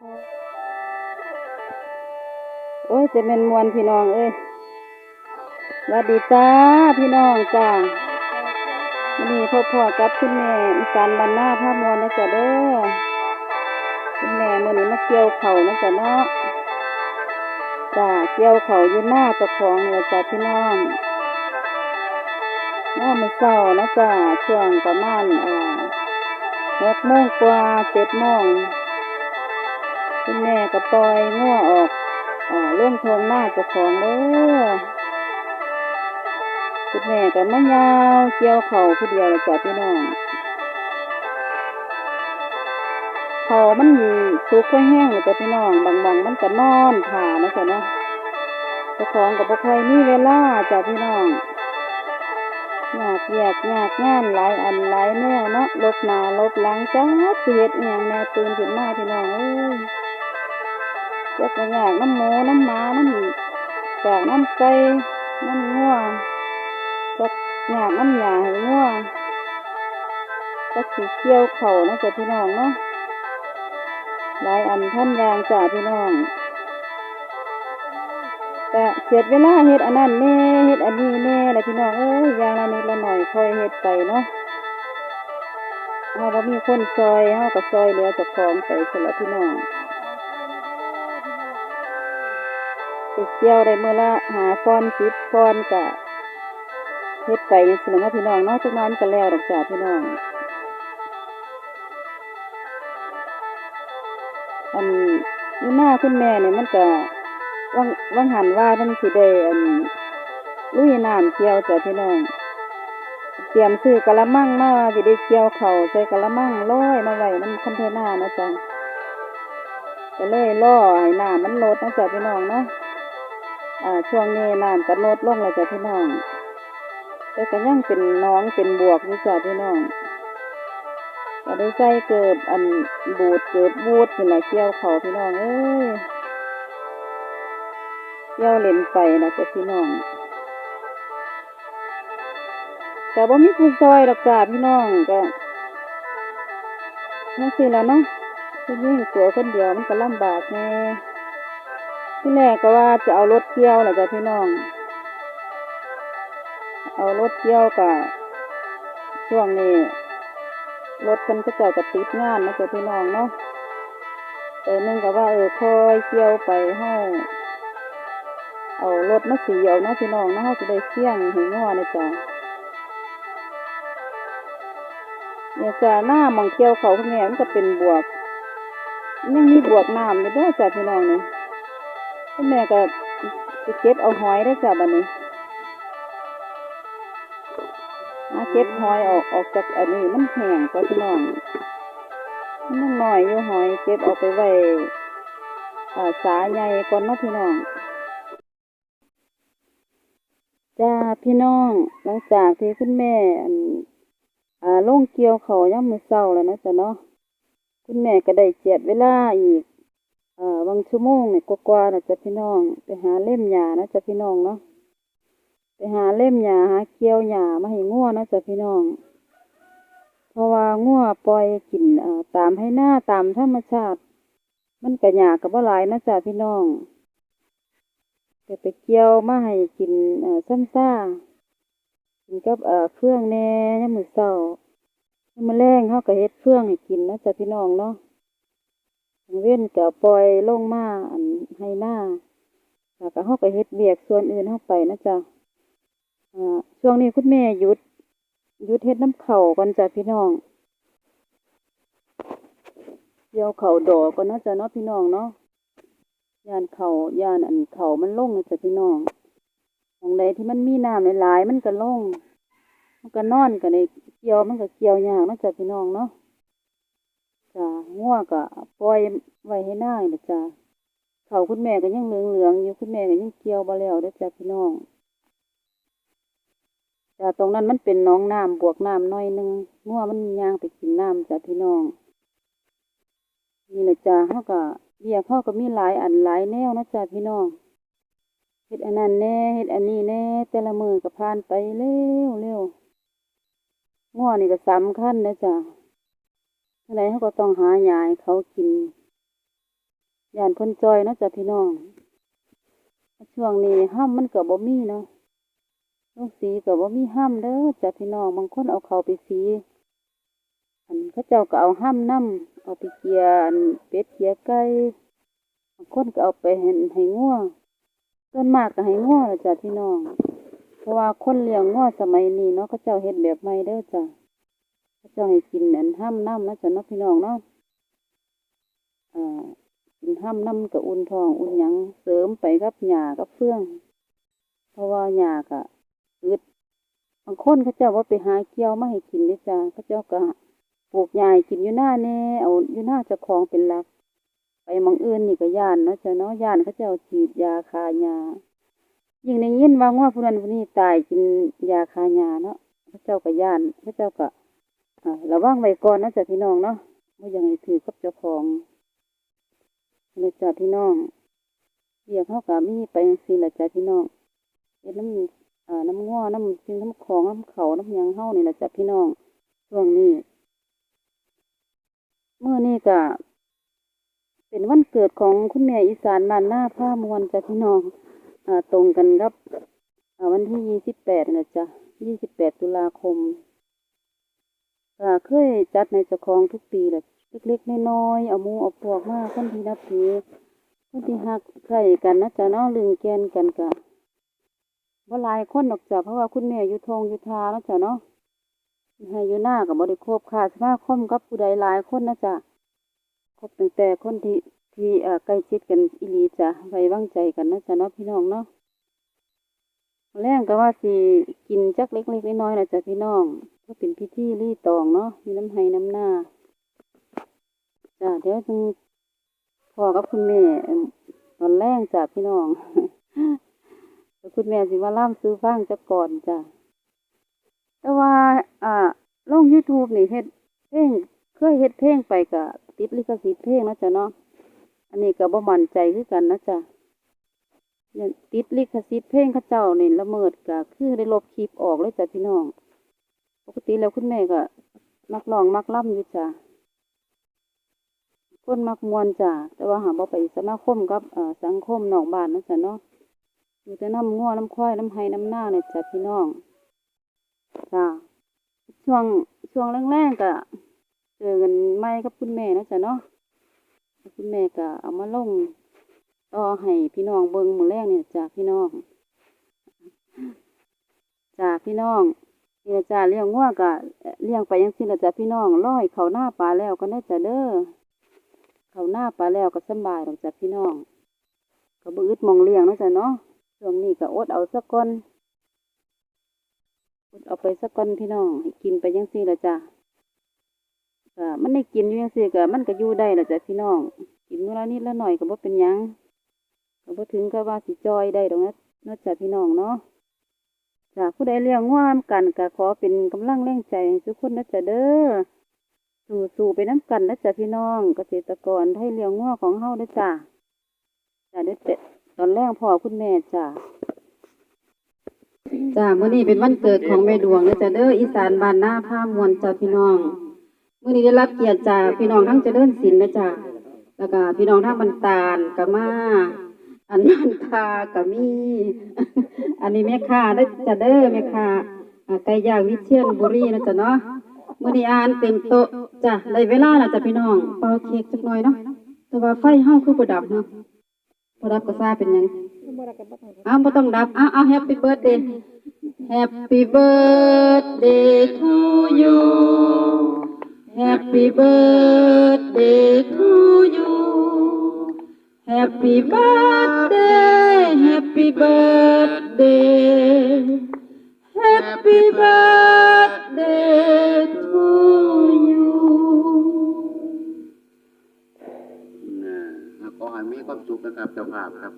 โอ้ยจะเป็นมวนพี่น้องเอ้ยวัสดีจ้าพี่น้องจ้าวันนี้พ่อพ่อกับคุณแม่อีสานบ้านหน้าภาพมวลนะจ๊ะเด้อคุณแม่มื่อนี้มาเกี่ยวเข่านะจ๊ะเนาะจ้าเกี่ยวเข่าอยืนหน้าจ้าของเลยจ้ะพี่น้องน้อมือเศร้านะจ้าช่วงประมาณอ่าหกโมงกว่าเจ็ดโมง คุณแม่ก็ปล่อยง่วออกอ่าเรื่องทงหน้าเจ้าของเด้อคุณแม่ก็มายาวเกี่ยวเข่าผู้เดียวลยจ้ะพี่น้องเขามันสุกไว้แห้งเลยจ้ะพี่น้องบางบางๆมันก็นอนผ่านะจ๊ะเนาะเจ้าของกับบ่ค่อยมีเวลาจ้ะพี่น้องอยากแยกอยากงานหลายอันหลายแนวเนาะลบหนาลบหลังจ้าเสิเฮ็ดอหย่างแน่ตื่นขึ้นมาพี่น้องเอ้ย จักก็ยากน้ำหมูน้ำมาน้ำกากน้ำไก่น้ำงัวจักยากน้ำหยาให้งัวจักสีเกี่ยวเข่านะจ๊ะพี่น้องเนาะหลายอันท่านยางจ้าพี่น้องแต่เสียดเวลาเฮ็ดอันนั้นแน่เฮ็ดอันนี้แน่ละพี่น้องเอ้ยอย่างละนิดละหน่อยค่อยเฮ็ดไปเนาะเฮาบ่มีคนซอยเฮาก็ซอยเหลือเจ้าของไปสละพี่น้อง ไปเที่ยวได้เมื่อละหาฟอนสิบฟอนกะเฮ็ดไปจังซี่แหละเนาะพี่น้องเนาะจักหน้อยมันก็แล้วดอกจ้าพี่น้องอันอยู่หน้าคุณแม่เนี่ยมันก็วังวังหันว่ามันสิได้อันลุยน้ำเกี่ยวจ้ะพี่น้องเตรียมซื้อกะละมังมาสิได้เกี่ยวเขาใส่กะละมังลอยมาไว้มันคอนเทนเนอร์นะจ๊ะก็เลยล่อให้น้ำมันลดนะจ๊ะพี่น้องเนาะ อ่าช่วงนี้น้ำก็ลดลงเลยจ้ะพี่น้องแต่ก็ยังเป็นน้องเป็นบวกอยู่จ้ะพี่น้องก็ได้ใส่เกิบอันบูดเกิบบูดนี่แหละเกี่ยวเขาพี่น้องเอ้ยเกี่ยวเล่นไปนะจ้ะพี่น้องแต่บ่มีผู้ซอยดอกจ้าพี่น้องก็นั่นสิละเนาะผู้หญิงตัวคนเดียวมันก็ลำบากแน่ ที่แรกก็ว่าจะเอารถเกี่ยวแหละจ้ะพี่น้อง เอารถเกี่ยวกับช่วงนี้รถเพิ่นก็เจ้าก็ติดงานนะจ้ะพี่น้องเนาะแต่นึงก็ว่าเออคอยเกี่ยวไปเฮาเอารถมาสีเอาเนาะพี่น้องเนาะเฮาจะได้เสี่ยงให้งัวนะจ้ะเนี่ยจ้ะหน้ามองเกี่ยวเขาพวกนี้มันก็เป็นบวกยังมีบวกน้ำอยู่ด้วยจ้ะพี่น้องเนี่ย แม่ก็สิเก็บเอาหอยได้จ้ะบัดนี้มาเก็บหอยออกออกจากอันนี้มันแห้งจ้ะพี่น้องมันยังน้อยอยู่หอยเก็บเอาไปไว้อาสาใหญ่ก่อนเนาะพี่น้องจ้าพี่น้องหลังจากที่คุณแม่อ่าลงเกี่ยวเขาวยามมื้อเช้าแล้วนะจ้ะเนาะคุณแม่ก็ได้เจียดเวลาอีก อ่อบางชั่วโมงเนี่ยกว่าๆนะจ๊ะพี่น้อง ไปหาเล่มหญ้านะจ๊ะพี่น้องเนาะไปหาเล่มหญ้าหาเกี่ยวหญ้ามาให้งัวนะจ๊ะพี่น้อง เพราะว่างัวปล่อยกินเอ่อตามให้หน้าตามธรรมชาติ มันก็หญ้าก็บ่หลายนะจ๊ะพี่น้องก็ไปเกี่ยวมาให้กินเอ่อซ้ำซ่ากินกับเอ่อเฟื่องแน่ยามมื้อเช้ายามมื้อแลงเฮาก็เฮ็ดเฟื่องให้กินนะจ๊ะพี่น้องเนาะ เว้นก็ปล่อยลงมาอันให้หน้าแล้วก็เฮาก็เฮ็ดเวียกส่วนอื่นเฮาไปนะจ๊ะอ่าช่วงนี้คุณแม่หยุดหยุดเฮ็ดน้ำเข่าก่อนจ้ะพี่น้องเกี่ยวเข่าดอกก่อนนะจ๊ะเนาะพี่น้องเนาะยานเข่ายานอันเข่ามันลงนะจ๊ะพี่น้องหม้องใดที่มันมีน้ำหลายๆมันก็ลง มันก็นอนก็ได้เกี่ยวมันก็เกี่ยวยากนะจ๊ะพี่น้องเนาะ จ้างัวก็ปล่อยไว้ให้นาเด้อจ้าเขาคุณแม่ก็ยังเหลืองๆอยู่คุณแม่ก็ยังเกี่ยวบ่แล้วเด้จ้าพี่น้องจ้าตรงนั้นมันเป็นหนองน้ำบวกน้ำน่อยนึงงัวมันย่างไปกินน้ำจ้าพี่น้องนี่แหละจ้าเฮาก็เวียกเฮาก็มีหลายอันหลายแนวนะจ้าพี่น้องเฮ็ดอันนั้นแน่เฮ็ดอันนี้แน่แต่ละมือก็ผ่านไปเร็วเร็วงัวนี่ก็สำคัญนะจ้า อะไรเขาก็ต้องหาหญ้าให้เขากินย่านพิ่นจอยเนาะจ้ะพี่น้อง ช่วงนี้ห้ามมันก็บ่มีเนาะลูกสีก็บ่มีห้ามเด้อจ้ะพี่น้องบางคนเอาเขาไปสี อันเขาเจ้าก็เอาห้ามนํเอาไปเกียนเป็ดเกียไก่บางคนก็เอาไปให้ให้งัวส่วนมากก็ให้งัวล่ะจ้ะพี่น้อง เพราะว่าคนเลี้ยงงัวงสมัยนี้เนาะเขาเจ้าเฮ็ดแบบใหม่เด้อจ้ะ เจ้าให้กินอันห้ามน้ำนะจ้ะเนาะพี่น้องเนาะอ่ากินห้ามน้ำกับอุ่นทองอุ่นหยังเสริมไปกับหญ้ากับเฟื่อง เพราะว่าหญ้าก็อึดบางคนเขาเจ้าว่าไปหาเกี่ยวมาให้กินด้อจ้ะเขาเจ้าก็ปลูกหญ้ากินอยู่หน้าแน่เอาอยู่หน้าจ้าของเป็นหลัก ไปมองอื่นนี่ก็ย่านเนาะจ้ะเนาะย่านเขาเจ้าฉีดยาคาหญ้ายิ่งได้ยินว่าง้อผู้นั้นผู้นี้ตายกินยาคายาเนาะพระเจ้าก็ย่านพระเจ้าก็ อ่าระวังไว้ก่อนนะจ๊ะพี่น้องเนาะว่าอย่างให้ถือกับเจ้าของเลยจ้ะพี่น้องเรียกเขาก็มีไปจังซี่ละจ้ะพี่น้องเฮ็ดน้ำอ่าน้ำง้อน้ำสิ่งน้ำของน้ำเขาน้ำยังเฮานี่ละจ้ะพี่น้องช่วงนี้เมื่อนี้ก็เป็นวันเกิดของคุณแม่อีสานบ้านหน้าผ้ามวลจ้ะพี่น้องอ่าตรงกันครับวันที่ยี่สิบแปดนะจ๊ะยี่สิบแปดตุลาคม ก็เคยจัดในเจ้าของทุกปีแหละเล็กๆน้อยๆเอามูเอาพวกมาคนที่นับถือคนที่ฮักใครกันนะจ๊ะเนาะลึงแกนกันกะว่าหลายคนดอกจ้ะเพราะว่าคุณแม่อยู่ทงอยู่ทานะจ๊ะเนาะให้อยู่หน้ากับบริโภคค่ะสมาคมกับผู้ใดหลายคนนะจ๊ะครบตั้งแต่คนที่ที่เอ่อใกล้ชิดกันอีหลีจ้ะไว้วางใจกันนะจ๊ะเนาะพี่น้องเนาะแรงก็ว่าสิกินจักเล็กๆน้อยๆนะจ๊ะพี่น้อง ก็เป็นพิธีรีตองเนาะมีน้ำไห้น้ำหน้าจ้ะเดี๋ยวจึงพ่อกับคุณแม่เอิ่มตอนแรงจ้ะพี่น้องแล้วคุณแม่สิมาล่ำซื้อฟังจักก่อนจ้ะแต่ว่า อ่าลง YouTube นี่เฮ็ดเพลงเคยเฮ็ดเพลงไปก็ติดลิขสิทธิ์เพลงนะจ้ะเนาะอันนี้ก็บ่มั่นใจคือกันนะจ๊ะติดลิขสิทธิ์เพลงเขาเจ้านี่ละเมิดก็คือได้ลบคลิปออกเลยจ้ะพี่น้อง ปกติแล้วคุณแม่ก็มักร้องมักล่ำอยู่จ้ะคนมักมวนจ้ะแต่ว่าหาบ่ไปสมาคมกับสังคมนอกบ้านนะจ๊ะเนาะอยู่แต่น้ำงัวน้ำควายน้ำไห้น้ำหน้าเนี่ยจ้ะพี่น้องจ้ะช่วงช่วงแรกๆก็เจอกันไม่กับคุณแม่นะจ๊ะเนาะคุณแม่ก็เอามาลงต่อให้พี่น้องเบิ่งมือแรกเนี่ยจ้าพี่น้องจ้าพี่น้อง นี่ล่ะจ้าเลี้ยงงัวก็เลี้ยงไปจังซี่ล่ะจ้าพี่น้องร้อยเขาหน้าปลาแล้วก็ได้จ้าเด้อเขาหน้าปลาแล้วก็สบายดอกจ้าพี่น้องก็บ่อึดมองเลี้ยงนาะจ้ะเนาะช่วงนี้ก็อดเอาสักก่อนอดเอาไปสักก่อนพี่น้องให้กินไปจังซี่ล่ะจ้าก็มันได้กินอยู่จังซี่ก็มันก็อยู่ได้ละจ้ะพี่น้องกินเมื้อละนิดละหน่อยก็บ่เป็นยังก็บ่ถึงกับว่าสิจอยได้ดอกนะเนาะจ้ะพี่น้องเนาะ จ้ะผู้ใดเลี้ยงง่ามกันก็ขอเป็นกำลังแรงใจทุกคนนะจ้ะเด้อสู้ๆไปน้ำกันนะจ้ะพี่น้องเกษตรกรให้เลี้ยงง่าของเฮาเด้จ้ะจ้ะเด้อเตะตอนแรกพ่อคุณแม่จ้ะจ้ามื้อนี้เป็นวันเกิดของแม่ดวงเด้อจ้ะเด้ออีสานบ้านนาผ้ามวลจ้ะพี่น้องมื้อนี้ได้รับเกียรติจากพี่น้องทั้งเจริญศิลป์นะจ๊ะแล้วก็พี่น้องทั้งบันตาลก็มา อันนันคาก็มี อันนี้แม่ค้าเด้จะเด้อแม่ค้าอ่าไก่ย่างวิเชียรบุรีนะจ๊ะเนาะมื้อนี้อาหารเต็มโต๊ะจ้ะได้เวลาแล้วจ้ะพี่น้องเป่าเค้กจักหน่อยเนาะแต่ว่าไฟเฮาคือบ่ดับเนาะบ่ดับก็ซาเป็นหยังอ้าวบ่ต้องดับอ้าวอ้าว Happy birthday Happy birthday to you Happy birthday to Happy birthday Happy birthday Happy birthday to you อ่าขอให้มีความสุขนะครับเจ้าภาพครับ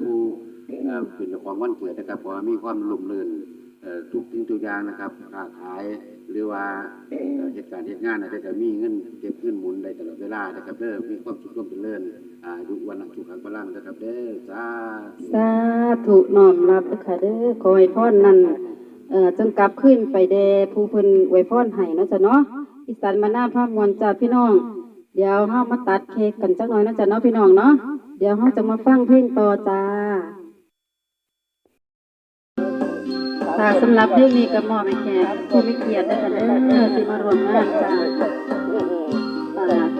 ผู้เป็นเจ้าของวันเกิดนะครับขอให้มีความรุ่มเรือนทุกสิ่งทุกอย่างนะครับค้าขายหรือว่าเหตุการณ์เหตุงานอะไรก็มีเงินเก็บเงินหมุนได้ตลอดเวลานะครับเด้อมีความสุขความเจริญ อายู่วันหลังสุขังพลังนะครับเด้อสาสาธุน้อมรับเด้อค่ะเด้อขอให้พรนั้นเอ่อจงกลับขึ้นไปแด่ผู้เพิ่นอวยพรให้เนาะจ้ะเนาะอีสานมาหน้าภาพมวลจ้าพี่น้อง เดี๋ยวเฮามาตัดเค้กกันจักหน่อยเนาะจ้ะเนาะพี่น้องเนาะเดี๋ยวเฮาจะมาฟังเพลงต่อจ้าค่ะสำหรับเพลงนี้ก็มอบให้แขกผู้มีเกียรตินะคะเด้อที่มาร่วมงานจ้า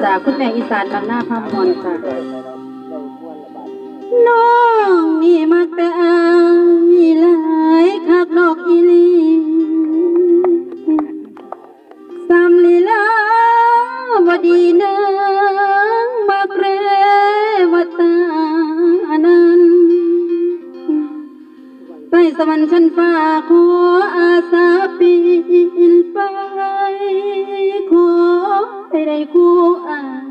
จากคุณแม่อีสานบางหน้าพามอนจ้าน้องนี่มักแต่อายหลายคักนอกอีลีสำลีลาวดีนางบักเรวตานันไปสวรรค์ชั้นฟ้าขออาสาปีนไปขอ ให้ได้คู่อาย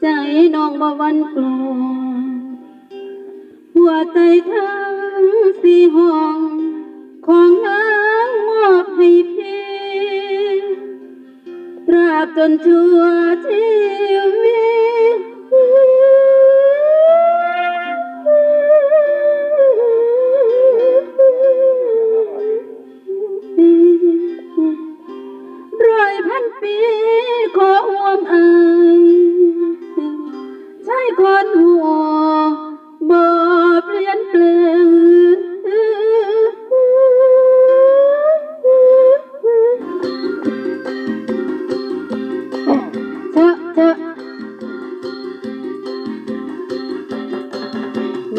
ใจน้องบ่วันกลัวหัวใจทั้งสี่ห้อง ของนางมอบให้พี่ตราบจนชั่วชีวิต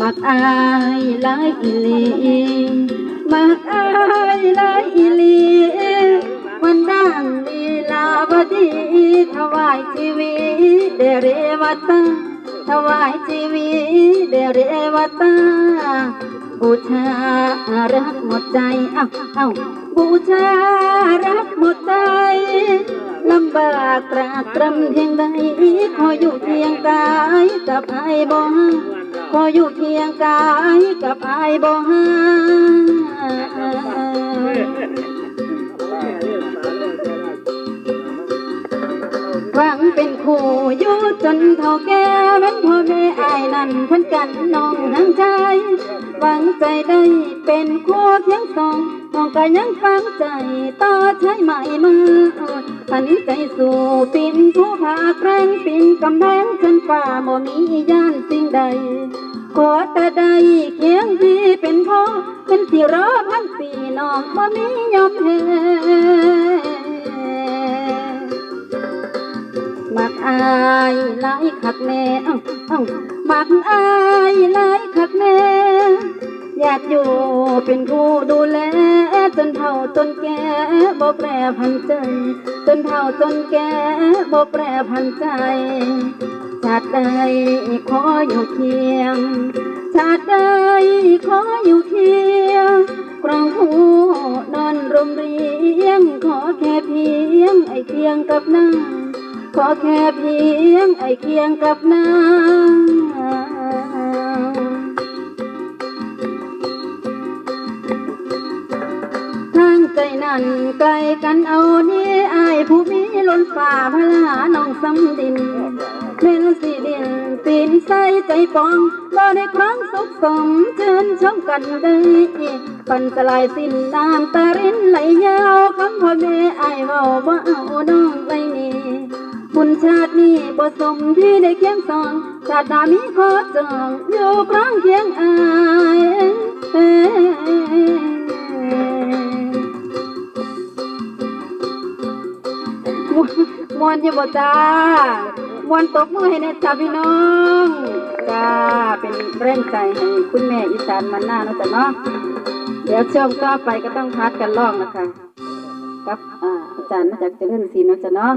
มักอายลายอีลีมักอายลายอีลีมันดังลีลาวดีถวายชีวิตเดเรวตาถวายชีวิตเดเรวตาบูชารักหมดใจเอ้าเอ้าบูชารักหมดใจลำบากตรากตรำเพียงใดขออยู่เคียงกายกับไอ้ายบ่ ขออยู่เคียงกายกับไอ้ายบ่ห่างหวังเป็นคู่อยู่จนเท่าแก่แม่นพ่อแม่อายนั่นเพิ่นกันน้องทางใจ หวังใจได้เป็นคู่เพียงสอง น้องก็ยังฟังใจต่อใช้ไหมมือหันใจสู่ปินผู้พาแกรงปินกำแพงจนฝ่าบ่มีย่านสิ่งใดขอแต่ได้เคียงที่เป็นพ่อเป็นที่รอพันปีน้องบ่มียอมแพ้มักอายหลายคักแน่อ้าอ้ามักอายหลายคักแน่ อยากอยู่เป็นผู้ดูแลจนเฒ่าจนแก่บ่แปรพันใจจนเฒ่าจนแก่บ่แปรพันใจชาติใดขออยู่เคียงชาติใดขออยู่เคียงกรองหูนอนรมเรียง ขอแค่เพียงไอเคียงกับนางขอแค่เพียงไอเคียงกับนาง นั้นไกลกันเอานี่อายผู้มีล้นฝ่าพลาน้องสำดินเป็นสีดินปีนใส่ใจปองบ่ได้ครั้งสุขสมเชิญชมกันได้ปันสลายสิ้นน้ำตารินไหลยาวคำพ่อแม่อายเว้าบ่เอาน้องไว้นี่บุญชาตินี้บ่สมที่ได้เคียงสองชาติหน้ามีขอจองอยู่ครั้งเคียงอาย อยู่บ่จ้ามวนตกมือให้แน่จ้าพี่น้องจ้าเป็นแรงใจให้คุณแม่อีสานมันหน้านะจ๊ะเนาะเดี๋ยวช่วงต่อไปก็ต้องพัดกันล่องนะคะกับอ่าอาจารย์มาจากเจริญศรีนะจ๊ะเนาะ